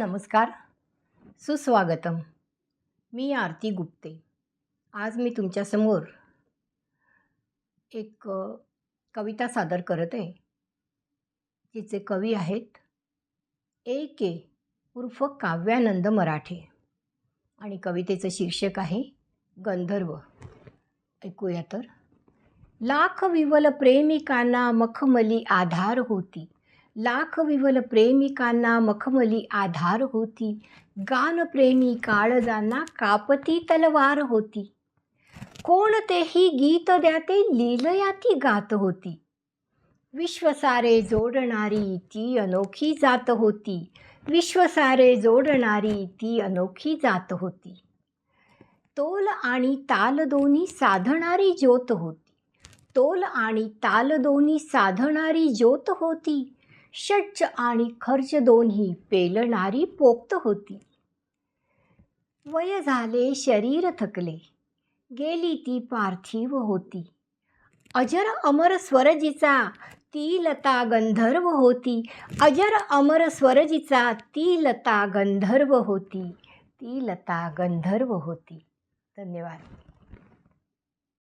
नमस्कार. सुस्वागतम. मी आरती गुप्ते. आज मी तुमच्यासमोर एक कविता सादर करत आहे. तिचे कवी आहेत ए. के. उर्फ काव्यानंद मराठे आणि कवितेचं शीर्षक आहे गंधर्व. ऐकूया तर. लाख विवल प्रेमिकांना मखमली आधार होती. लाख विवल प्रेमिकांना मखमली आधार होती. गानप्रेमी काळजांना कापती तलवार होती. कोणतेही गीत द्याते लीलया ती गात होती. विश्वसारे जोडणारी ती अनोखी जात होती. विश्वसारे जोडणारी ती अनोखी जात होती. तोल आणि ताल दोन्ही साधणारी ज्योत होती. तोल आणि ताल दोन्ही साधणारी ज्योत होती. षड्ज आणि खर्च दोन्ही पेलणारी पोक्त होती. वय झाले शरीर थकले. गेली ती पार्थिव होती. अजर अमर स्वरजीचा ती लता गंधर्व होती. अजर अमर स्वरजीचा ती लता गंधर्व होती. ती लता गंधर्व होती. धन्यवाद.